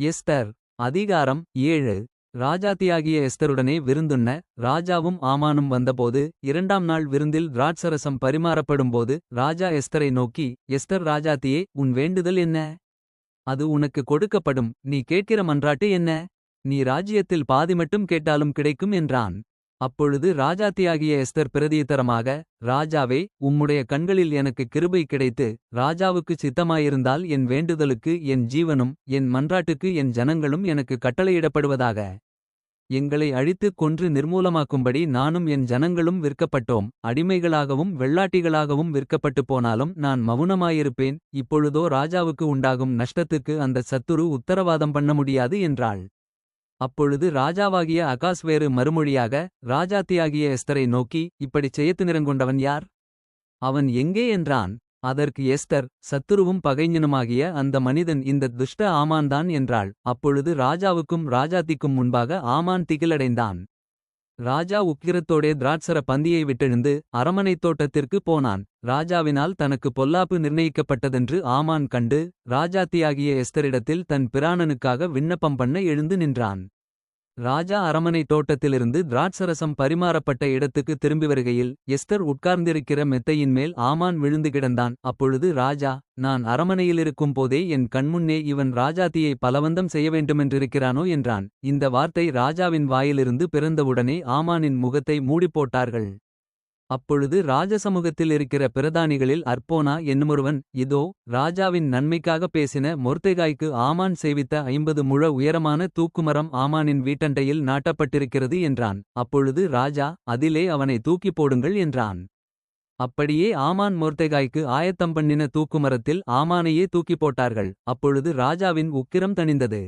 Esther அதிகாரம் ஏழு. ராஜாத்தியாகிய எஸ்தருடனே விருந்துண்ண ராஜாவும் ஆமானும் வந்தபோது இரண்டாம் நாள் விருந்தில் திராட்சரசம் பரிமாறப்படும்போது ராஜா எஸ்தரை நோக்கி எஸ்தர் ராஜாத்தியே உன் வேண்டுதல் என்ன? அது உனக்கு கொடுக்கப்படும். நீ கேட்கிற மன்றாட்டு என்ன? நீ ராஜ்யத்தில் பாதி மட்டும் கேட்டாலும் கிடைக்கும் என்றான். அப்பொழுது ராஜாத்தியாகிய எஸ்தர் பிரதியுத்தரமாக ராஜாவே உம்முடைய கண்களில் எனக்கு கிருபை கிடைத்து ராஜாவுக்குச் சித்தமாயிருந்தால் என் வேண்டுதலுக்கு என் ஜீவனும் என் மன்றாட்டுக்கு என் ஜனங்களும் எனக்கு கட்டளையிடப்படுவதாக. எங்களை அழித்துக் கொன்று நிர்மூலமாக்கும்படி நானும் என் ஜனங்களும் விற்கப்பட்டோம். அடிமைகளாகவும் வெள்ளாட்டிகளாகவும் விற்கப்பட்டு போனாலும் நான் மவுனமாயிருப்பேன். இப்பொழுதோ ராஜாவுக்கு உண்டாகும் நஷ்டத்துக்கு அந்த சத்துரு உத்தரவாதம் பண்ண முடியாது என்றாள். அப்பொழுது ராஜாவாகிய அகாஸ்வேறு மறுமொழியாக ராஜாத்தியாகிய எஸ்தரை நோக்கி இப்படிச் செய்யத்துநிறங்கொண்டவன் யார்? அவன் எங்கே என்றான்? அதற்கு எஸ்தர் சத்துருவும் பகைஞனுமாகிய அந்த மனிதன் இந்த துஷ்ட ஆமான்தான் என்றாள். அப்பொழுது ராஜாவுக்கும் ராஜாத்திக்கும் முன்பாக ஆமான் திகிலடைந்தான். ராஜா உக்கிரத்தோடே திராட்சர பந்தியை விட்டெழுந்து அரமனைத் தோட்டத்திற்கு போனான். ராஜாவினால் தனக்கு பொல்லாப்பு நிர்ணயிக்கப்பட்டதென்று ஆமான் கண்டு ராஜாத்தியாகிய எஸ்தரிடத்தில் தன் பிராணனுக்காக விண்ணப்பம் பண்ண எழுந்து நின்றான். ராஜா அரமனை தோட்டத்திலிருந்து திராட்சரசம் பரிமாறப்பட்ட இடத்துக்கு திரும்பி வருகையில் எஸ்தர் உட்கார்ந்திருக்கிற மெத்தையின் மேல் ஆமான் விழுந்து கிடந்தான். அப்பொழுது ராஜா நான் அரமனையிலிருக்கும் போதே என் கண்முன்னே இவன் ராஜாத்தியை பலவந்தம் செய்ய வேண்டுமென்றிருக்கிறானோ? என்றான். இந்த வார்த்தை ராஜாவின் வாயிலிருந்து பிறந்தவுடனே ஆமானின் முகத்தை மூடிப்போட்டார்கள். அப்பொழுது ராஜசமூகத்தில் இருக்கிற பிரதானிகளில் அற்போனா என்னுமொருவன் இதோ ராஜாவின் நன்மைக்காக பேசின மொர்தெகாய்க்கு ஆமான் செய்வித்த ஐம்பது முழ உயரமான தூக்குமரம் ஆமானின் வீட்டண்டையில் நாட்டப்பட்டிருக்கிறது என்றான். அப்பொழுது ராஜா அதிலே அவனை தூக்கிப் போடுங்கள் என்றான். அப்படியே ஆமான் மொர்தெகாய்க்கு ஆயத்தம் பண்ணின தூக்குமரத்தில் ஆமானையே தூக்கிப் போட்டார்கள். அப்பொழுது ராஜாவின் உக்கிரம் தணிந்தது.